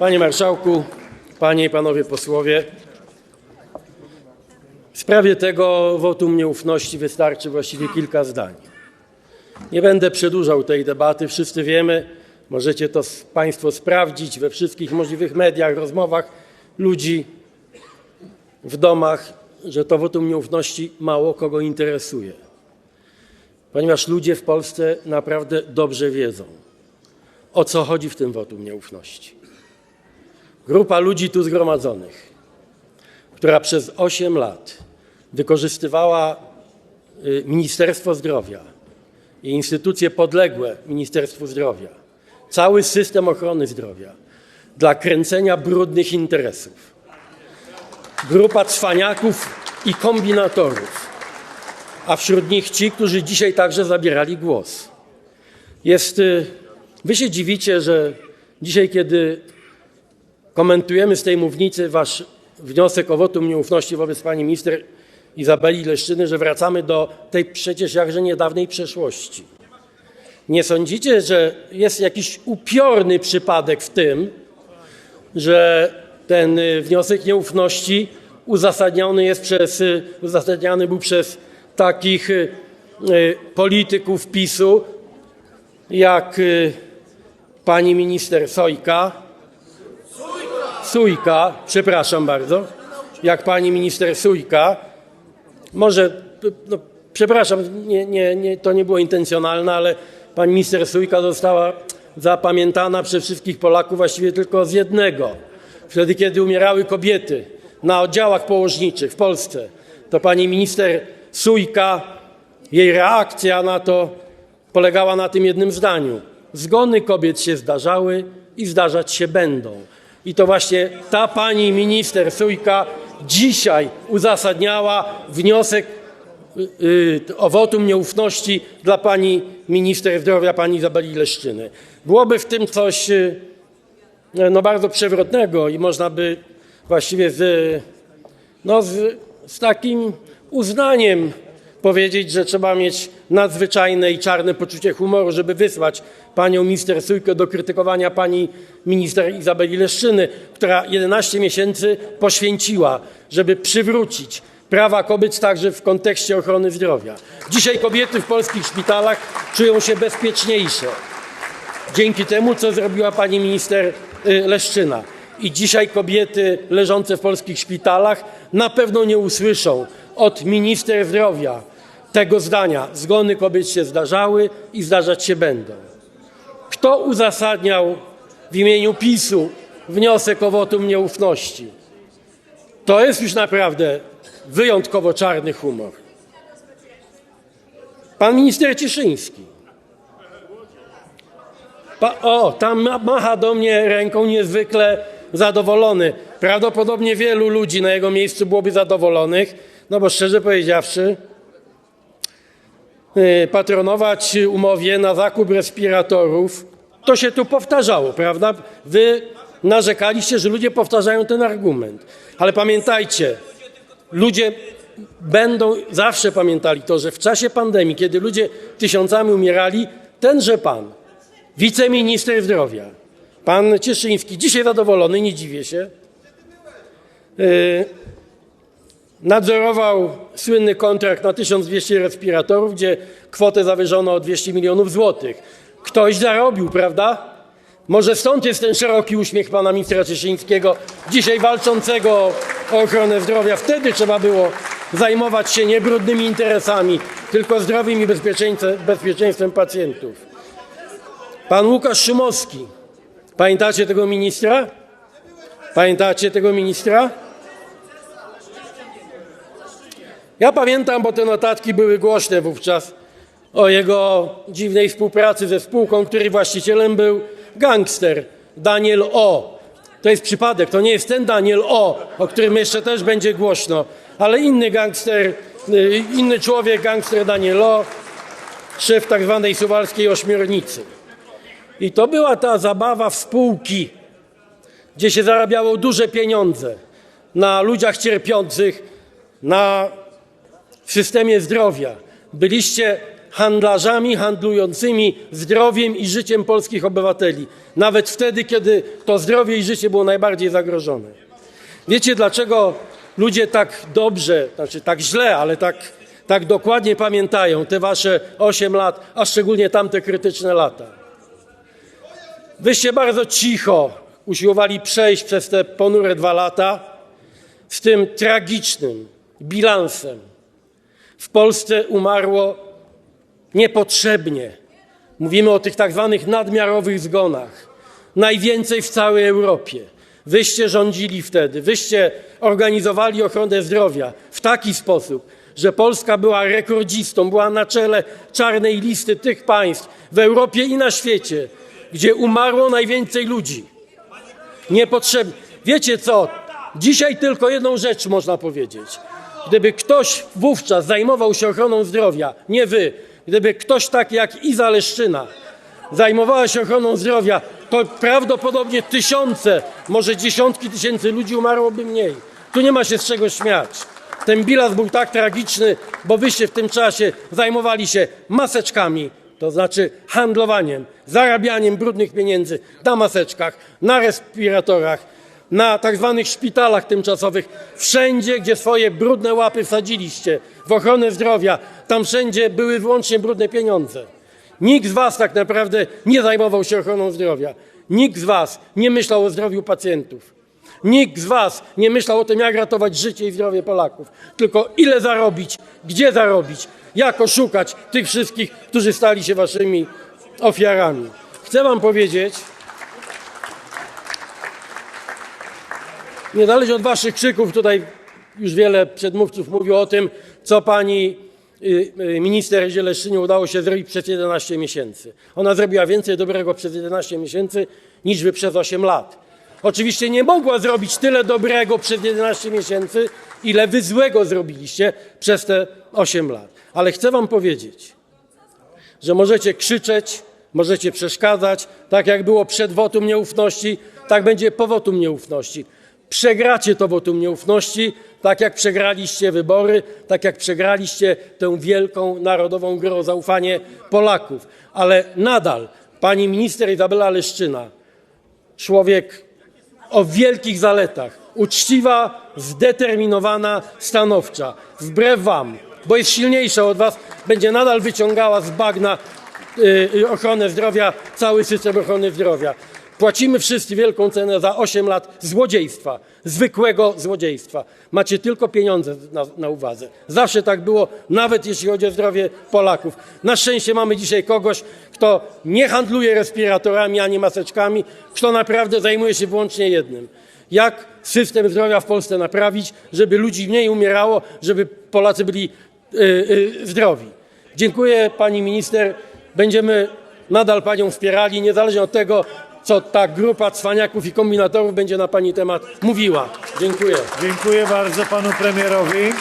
Panie Marszałku, Panie i Panowie Posłowie, w sprawie tego wotum nieufności wystarczy właściwie kilka zdań. Nie będę przedłużał tej debaty. Wszyscy wiemy, możecie to Państwo sprawdzić we wszystkich możliwych mediach, rozmowach ludzi w domach, że to wotum nieufności mało kogo interesuje. Ponieważ ludzie w Polsce naprawdę dobrze wiedzą, o co chodzi w tym wotum nieufności. Grupa ludzi tu zgromadzonych, która przez 8 lat wykorzystywała y, Ministerstwo Zdrowia i instytucje podległe Ministerstwu Zdrowia, cały system ochrony zdrowia dla kręcenia brudnych interesów. Grupa cwaniaków i kombinatorów, a wśród nich ci, którzy dzisiaj także zabierali głos. Jest, y, wy się dziwicie, że dzisiaj, kiedy komentujemy z tej mównicy wasz wniosek o wotum nieufności wobec pani minister Izabeli Leszczyny, że wracamy do tej przecież jakże niedawnej przeszłości. Nie sądzicie, że jest jakiś upiorny przypadek w tym, że ten y, wniosek nieufności uzasadniony jest przez, y, uzasadniany był przez takich y, polityków PiSu, jak pani minister Sojka, Sujka, przepraszam bardzo, jak pani minister Sujka, może, no, przepraszam, nie, nie, nie, to nie było intencjonalne, ale pani minister Sujka została zapamiętana przez wszystkich Polaków właściwie tylko z jednego. Wtedy, kiedy umierały kobiety na oddziałach położniczych w Polsce, to pani minister Sujka, jej reakcja na to polegała na tym jednym zdaniu. Zgony kobiet się zdarzały i zdarzać się będą. I to właśnie ta pani minister Sujka dzisiaj uzasadniała wniosek y, y, o wotum nieufności dla pani minister zdrowia, pani Izabeli Leszczyny. Byłoby w tym coś y, no, bardzo przewrotnego i można by właściwie z, no, z, z takim uznaniem powiedzieć, że trzeba mieć nadzwyczajne i czarne poczucie humoru, żeby wysłać panią minister Sujkę do krytykowania pani minister Izabeli Leszczyny, która 11 miesięcy poświęciła, żeby przywrócić prawa kobiet także w kontekście ochrony zdrowia. Dzisiaj kobiety w polskich szpitalach czują się bezpieczniejsze dzięki temu, co zrobiła pani minister y, Leszczyna. I dzisiaj kobiety leżące w polskich szpitalach na pewno nie usłyszą od minister zdrowia tego zdania: zgony kobiet się zdarzały i zdarzać się będą. Kto uzasadniał w imieniu PiSu wniosek o wotum nieufności? To jest już naprawdę wyjątkowo czarny humor. Pan minister Cieszyński. Pa, o, tam ma- macha do mnie ręką niezwykle zadowolony. Prawdopodobnie wielu ludzi na jego miejscu byłoby zadowolonych, no bo szczerze powiedziawszy, patronować umowie na zakup respiratorów, to się tu powtarzało, prawda? Wy narzekaliście, że ludzie powtarzają ten argument. Ale pamiętajcie, ludzie będą zawsze pamiętali to, że w czasie pandemii, kiedy ludzie tysiącami umierali, tenże pan, wiceminister zdrowia, pan Cieszyński, dzisiaj zadowolony, nie dziwię się, yy, nadzorował słynny kontrakt na 1200 respiratorów, gdzie kwotę zawyżono o 200 milionów złotych. Ktoś zarobił, prawda? Może stąd jest ten szeroki uśmiech pana ministra Cieszyńskiego, dzisiaj walczącego o ochronę zdrowia. Wtedy trzeba było zajmować się nie brudnymi interesami, tylko zdrowiem i bezpieczeństwem, pacjentów. Pan Łukasz Szumowski. Pamiętacie tego ministra? Pamiętacie tego ministra? Ja pamiętam, bo te notatki były głośne wówczas o jego dziwnej współpracy ze spółką, której właścicielem był gangster Daniel O. To jest przypadek, to nie jest ten Daniel O, o którym jeszcze też będzie głośno, ale inny gangster, y, inny człowiek, gangster Daniel O, szef tak zwanej suwalskiej ośmiornicy. I to była ta zabawa w spółki, gdzie się zarabiało duże pieniądze na ludziach cierpiących, na w systemie zdrowia. Byliście handlarzami handlującymi zdrowiem i życiem polskich obywateli, nawet wtedy, kiedy to zdrowie i życie było najbardziej zagrożone. Wiecie, dlaczego ludzie tak dobrze, znaczy tak źle, ale tak, tak dokładnie pamiętają te wasze 8 lat, a szczególnie tamte krytyczne lata? Wyście bardzo cicho usiłowali przejść przez te ponure dwa lata z tym tragicznym bilansem. W Polsce umarło niepotrzebnie. Mówimy o tych tak zwanych nadmiarowych zgonach. Najwięcej w całej Europie. Wyście rządzili wtedy, wyście organizowali ochronę zdrowia w taki sposób, że Polska była rekordzistą, była na czele czarnej listy tych państw w Europie i na świecie, gdzie umarło najwięcej ludzi. Niepotrzebnie. Wiecie co? Dzisiaj tylko jedną rzecz można powiedzieć. Gdyby ktoś wówczas zajmował się ochroną zdrowia, nie wy, gdyby ktoś tak jak Iza Leszczyna zajmowała się ochroną zdrowia, to prawdopodobnie tysiące, może dziesiątki tysięcy ludzi umarłoby mniej. Tu nie ma się z czego śmiać. Ten bilans był tak tragiczny, bo wyście w tym czasie zajmowali się maseczkami, to znaczy handlowaniem, zarabianiem brudnych pieniędzy na maseczkach, na respiratorach, na tak zwanych szpitalach tymczasowych. Wszędzie, gdzie swoje brudne łapy wsadziliście w ochronę zdrowia, tam wszędzie były wyłącznie brudne pieniądze. Nikt z Was tak naprawdę nie zajmował się ochroną zdrowia. Nikt z Was nie myślał o zdrowiu pacjentów. Nikt z Was nie myślał o tym, jak ratować życie i zdrowie Polaków. Tylko ile zarobić, gdzie zarobić, jak oszukać tych wszystkich, którzy stali się Waszymi ofiarami. Chcę Wam powiedzieć, niezależnie od Waszych krzyków, tutaj już wiele przedmówców mówiło o tym, co pani y, y, minister Zieleszczynie udało się zrobić przez 11 miesięcy. Ona zrobiła więcej dobrego przez 11 miesięcy niż wy przez 8 lat. Oczywiście nie mogła zrobić tyle dobrego przez 11 miesięcy, ile wy złego zrobiliście przez te 8 lat. Ale chcę wam powiedzieć, że możecie krzyczeć, możecie przeszkadzać, tak jak było przed wotum nieufności, tak będzie po wotum nieufności. Przegracie to wotum nieufności, tak jak przegraliście wybory, tak jak przegraliście tę wielką narodową grę o zaufanie Polaków. Ale nadal pani minister Izabela Leszczyna, człowiek o wielkich zaletach, uczciwa, zdeterminowana, stanowcza, wbrew wam, bo jest silniejsza od was, będzie nadal wyciągała z bagna y, ochronę zdrowia, cały system ochrony zdrowia. Płacimy wszyscy wielką cenę za 8 lat złodziejstwa, zwykłego złodziejstwa. Macie tylko pieniądze na, na uwadze. Zawsze tak było, nawet jeśli chodzi o zdrowie Polaków. Na szczęście mamy dzisiaj kogoś, kto nie handluje respiratorami ani maseczkami, kto naprawdę zajmuje się wyłącznie jednym. Jak system zdrowia w Polsce naprawić, żeby ludzi mniej umierało, żeby Polacy byli y, y, zdrowi. Dziękuję pani minister. Będziemy nadal panią wspierali, niezależnie od tego, co ta grupa cwaniaków i kombinatorów będzie na pani temat mówiła. Dziękuję. Dziękuję bardzo panu premierowi.